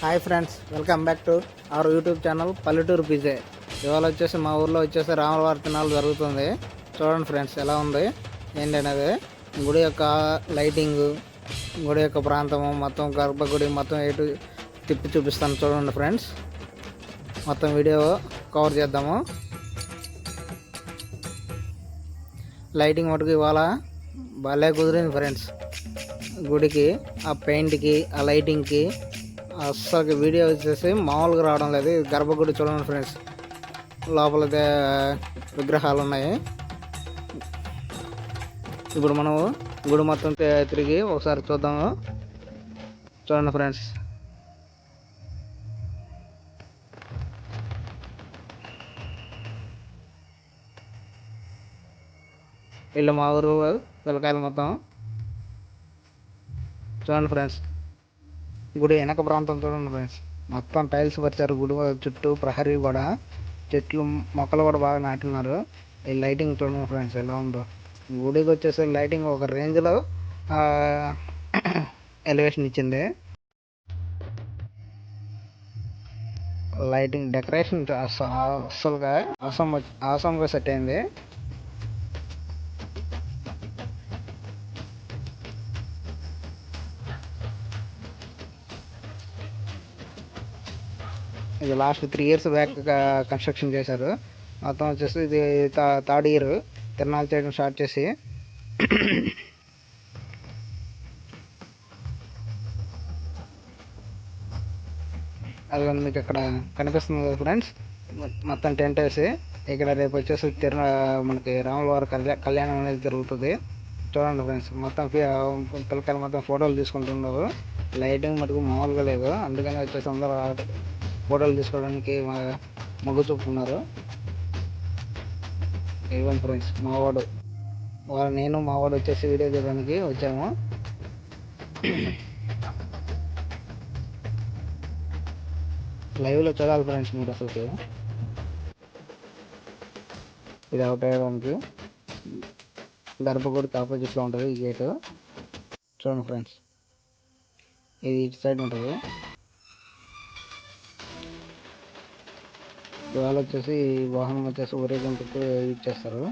Hi friends welcome back to our YouTube channel పల్లెటూరు PJ. ఇవాళ వచ్చేసి మా ఊర్లో వచ్చేసి రామవారి తినాలు జరుగుతుంది. చూడండి ఫ్రెండ్స్ ఎలా ఉంది? ఏంటి అనేది గుడి యొక్క లైటింగ్ గుడి యొక్క ప్రాంతము మొత్తం గర్భగుడి మొత్తం ఎటు తిప్పి చూపిస్తాను చూడండి ఫ్రెండ్స్. మొత్తం వీడియో కవర్ చేద్దాము. లైటింగ్ మటుకు ఇవాళ భలే కుదిరింది ఫ్రెండ్స్. గుడికి ఆ పెయింట్కి ఆ లైటింగ్కి అస్సలు వీడియో వచ్చేసి మామూలుగా రావడం లేదు. గర్భగుడి చూడండి ఫ్రెండ్స్. లోపల దే- విగ్రహాలు ఉన్నాయి. ఇప్పుడు మనము గుడి మొత్తం తిరిగి ఒకసారి చూద్దాము. చూడండి ఫ్రెండ్స్. వీళ్ళు మా ఊరు పిల్లకాయలు మొత్తం. చూడండి ఫ్రెండ్స్. గుడి వెనక ప్రాంతం చూడండి ఫ్రెండ్స్. మొత్తం టైల్స్ పరిచారు గుడి చుట్టూ ప్రహరీ కూడా చెట్లు మొక్కలు కూడా బాగా నాటున్నారు ఈ లైటింగ్ చూడండి ఫ్రెండ్స్ ఎలా ఉందో. గుడికి వచ్చేసి లైటింగ్ ఒక రేంజ్లో ఎలివేషన్ ఇచ్చింది. లైటింగ్ డెకరేషన్ అసలుగా ఆసం ఆసంగా సెట్ అయింది. ఇది last three years back construction చేశారు. మొత్తం వచ్చేసి ఇది థర్డ్ ఇయర్ తిరణాలు చేయడం స్టార్ట్ చేసి. అది మీకు ఇక్కడ కనిపిస్తుంది కదా ఫ్రెండ్స్ మొత్తం టెంట్ వేసి ఇక్కడ రేపు వచ్చేసి తిరుణ మనకి రాములవారి కళ్యాణ కళ్యాణం అనేది జరుగుతుంది. చూడండి ఫ్రెండ్స్ మొత్తం పిల్లకాయలు మొత్తం ఫోటోలు తీసుకుంటున్నారు. లైటింగ్ మటుకు మామూలుగా లేదు. అందుకని వచ్చేసి అందరూ ఫోటోలు తీసుకోవడానికి మా- మొగ్గు చూపుతున్నారు ఇవ్వండి ఫ్రెండ్స్ మావాడు వాళ్ళ నేను మావాడు వచ్చేసి వీడియో తీయడానికి వచ్చాము. లైవ్లో చూడాలి ఫ్రెండ్స్ మీరు అసలు ఇది అవటానికి గర్భగుడికి ఆపోజిట్లో ఉంటుంది ఈ గేటు. చూడండి ఫ్రెండ్స్. ఇది ఇటు సైడ్ ఉంటుంది. ఇవాళ వచ్చేసి వాహనం వచ్చేసి ఊరేగింపుకు యూజ్ చేస్తారు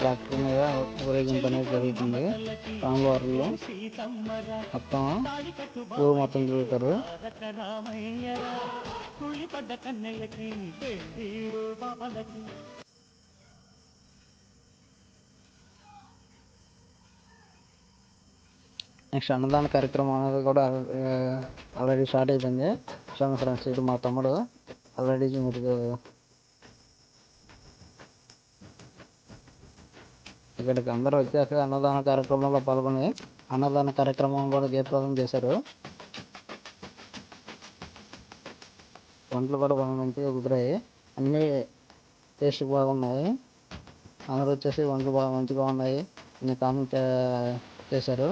ట్రాక్టర్ మీద ఊరేగింపు అనేది జరుగుతుంది. రామవారిలో మొత్తం ఊరు మొత్తం తిరుగుతారు. నెక్స్ట్ అన్నదాన కార్యక్రమం అనేది కూడా ఆల్రెడీ స్టార్ట్ అయిపోయింది. చూడండి ఫ్రెండ్స్ ఇది మా తమ్ముడు ఆల్రెడీ మీరు ఇక్కడికి అందరూ వచ్చాక అన్నదాన కార్యక్రమంలో పాల్గొని అన్నదాన కార్యక్రమం కూడా జయప్రదం చేశారు. వంటలు కూడా బాగా మంచిగా కుదిరాయి. అన్నీ టేస్ట్ బాగున్నాయి. అందరూ వచ్చేసి వంటలు బాగా మంచిగా ఉన్నాయి. అన్ని కామెంట్ చేశారు.